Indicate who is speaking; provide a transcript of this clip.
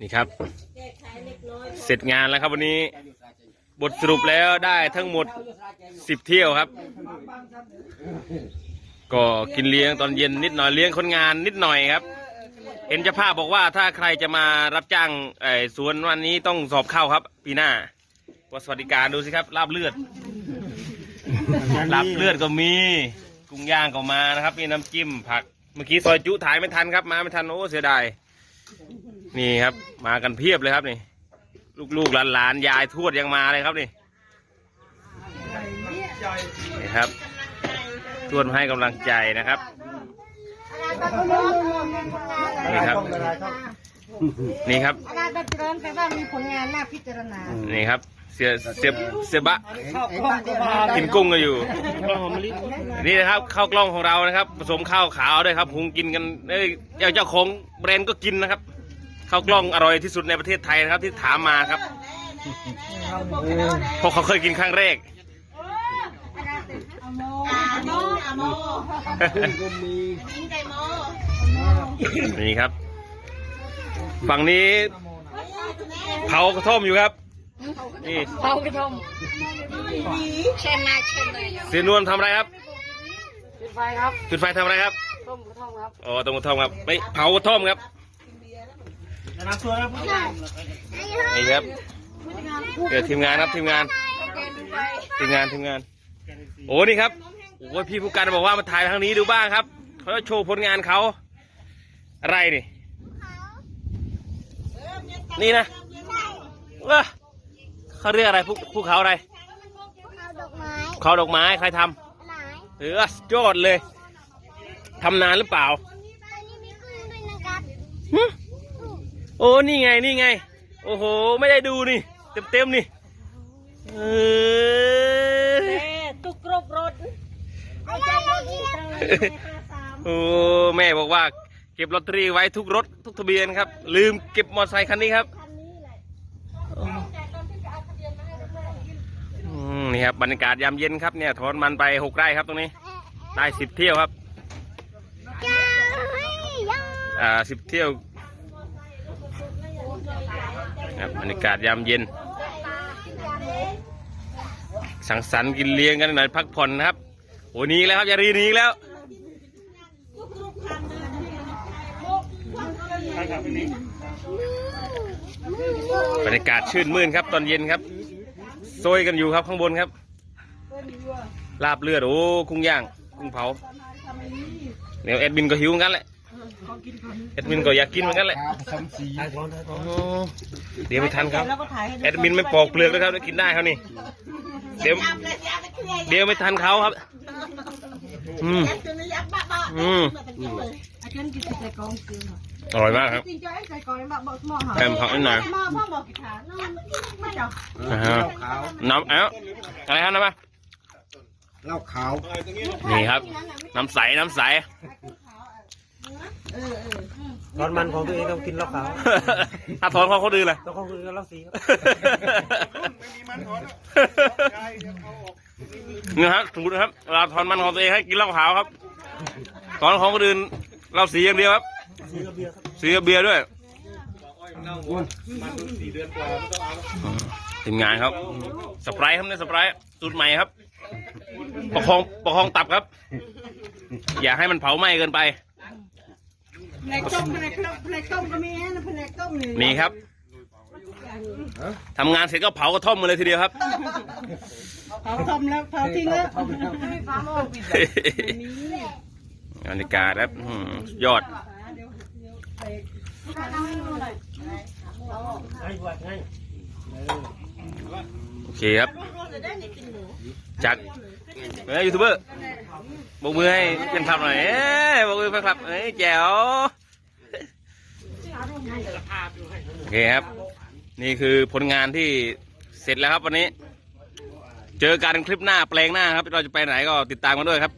Speaker 1: นี่ครับ เสร็จงานแล้วครับวันนี้ บทสรุปแล้วได้ทั้งหมดสิบเที่ยวครับ ก็กินเลี้ยงตอนเย็นนิดหน่อยเลี้ยงคนงานนิดหน่อยครับ เห็นเจ้าภาพบอกว่าถ้าใครจะมารับจ้างไอ้สวนวันนี้ต้องสอบเข้าครับ ปีหน้าว่าสวัสดิการดูสิครับลาบเลือดลาบเลือดก็มีกุ้งย่างก็มานะครับมีน้ำจิ้มผัก เมื่อกี้ซอยจุถ่ายไม่ทันครับมาไม่ทันโอ้เสียดาย นี่ครับ มากันเพียบเลยครับนี่ ลูกๆหลานๆยายทวดยังมาเลยครับนี่นี่ครับ ทวดให้กำลังใจนะครับนี่ครับ นี่ครับ
Speaker 2: อาการเจริญแปลว่ามีผลงานน่าพิจารณา
Speaker 1: นี่ครับ เสียเสียเสียบะกินกุ้งกันอยู่ นี่นะครับข้าวกล้องของเรานะครับ ผสมข้าวขาวด้วยครับหุงกินกันเอ้ยเจ้าของแบรนด์ก็กินนะครับข้าวกล้องอร่อยที่สุดในประเทศไทยนะครับที่ถามมาครับเพราะเขาเคยกินครั้งแรก
Speaker 2: อโมอโมอโมกินไก่โม
Speaker 1: นี่ครับ ฝั่งนี้ เผากระท่อมอยู่ครับ นี่
Speaker 2: เผากระทงเช่นนาเช่นเลย
Speaker 1: เสียนวลทำอะไรครับ
Speaker 2: ปิดไฟครับ
Speaker 1: จุดไฟทำอะไรครับ
Speaker 2: ต้มกระทงครับ
Speaker 1: อ๋อตรงกระท่อมครับ ไปเผากระท่อมครับนี่ครับเดี๋ยวทีมงานครับทีมงาน ทีมงานทีมงาน โอ้นี่ครับ โอ้ยพี่ผู้การบอกว่ามาถ่ายทางนี้ดูบ้างครับ เขาจะโชว์ผลงานเขา อะไรนี่ นี่นะเว้อเขาเรียกอะไรภูภูเขาอะไร
Speaker 3: ดอกไม้
Speaker 1: เขาดอกไม้ใครทำ
Speaker 3: หลาย
Speaker 1: เออยอดเลยทำนานหรือเปล่า
Speaker 3: อันนี้มีกุ้งด้วยนะครับ
Speaker 1: หึโอ้นี่ไงนี่ไง โอ้โห ไม่ได้ดูนี่ เต็มเต็มๆนี่เออ
Speaker 2: ตุกรบรถไม่ใช่รถนี่ตังเลยห้าสาม
Speaker 1: โอ้แม่บอกว่า เก็บลอตเตอรี่ไว้ทุกรถทุกทะเบียนครับ ลืมเก็บมอเตอร์ไซค์คันนี้ครับนี่ครับบรรยากาศยามเย็นครับเนี่ยถอนมันไปหกไร่ครับตรงนี้ได้สิบเที่ยวครับอ่าสิบเที่ยวครับบรรยากาศยามเย็น สังสรรค์กินเลี้ยงกันหน่อยพักผ่อนนะครับโอ้หนีแล้วครับอย่ารีหนีแล้ว บรรยากาศชื่นมื่นครับ ตอนเย็นครับโซยกันอยู่ครับข้างบนครับ ลาบเลือดโอ้กุ้งย่างกุ้งเผาเดี๋ยวแอดมินก็หิวเหมือนกันแหละแอดมินก็อยากกินเหมือนกันแหละเดี๋ยวไม่ทันครับ
Speaker 2: แอ
Speaker 1: ดมินไม่ปอกเปลือกนะครับได้กินได้ครับนี่ เดี๋ยวเดี๋ยวไม่ทันเขาครับ อืมอืม
Speaker 2: อาจารย์กินใส่กองเกลือ
Speaker 1: อร่อยมากครับ
Speaker 2: จริงจะให้ใส่กองแบบบอกหม้อหา
Speaker 1: แกมผักนิดหน่อย
Speaker 2: หม้อพ่อบอกกี่ฐานไม่จับ
Speaker 1: นะฮะน้ำเอ้าอะไรครับน้ำปะ
Speaker 4: เหล้าขาว
Speaker 1: นี่ครับ น้ำใสน้ำใส
Speaker 4: ตอนมันของตัวเองต้องกินเหล้าขาว
Speaker 1: ถ้าถอนของคนอื่นเลย
Speaker 4: ต้องของคนอื่นก็เหล้าสีครับ
Speaker 1: นี่ครับถูกนะครับเวลาถอนมันของตัวเองให้กินเหล้าขาวครับถอนของคนอื่น เราสีอย่างเดียวครับ
Speaker 4: สีกับเบียร์ครับ
Speaker 1: สีกับเบียร์ด้วยทีมงานครับสไปรท์ครับเนี่ยสไปรท์สูตรใหม่ครับ ประคองประคองตับครับ อย่าให้มันเผาไหม้เกินไป
Speaker 2: แผนกต้มแผนกต้มแผนกต้มก็มีนะแผนกต้มนี่
Speaker 1: นี่ครับทำงานเสร็จก็เผากระท่อมมาเลยทีเดียวครับ
Speaker 2: เผาต้มแล้วเผาทิ้งแล้ว
Speaker 1: บรรยากาศครับ อื้อหือยอด
Speaker 4: ให้วัด
Speaker 1: โอเคครับจากเอ้ยยูทูบเบอร์บอกมือให้เป็นคลับหน่อยบอกมือเป็นคลับเอ้ยแจ๋วโอเคครับ นี่คือผลงานที่เสร็จแล้วครับวันนี้ เจอกันคลิปหน้าแปลงหน้าครับ เราจะไปไหนก็ติดตามกันด้วยครับ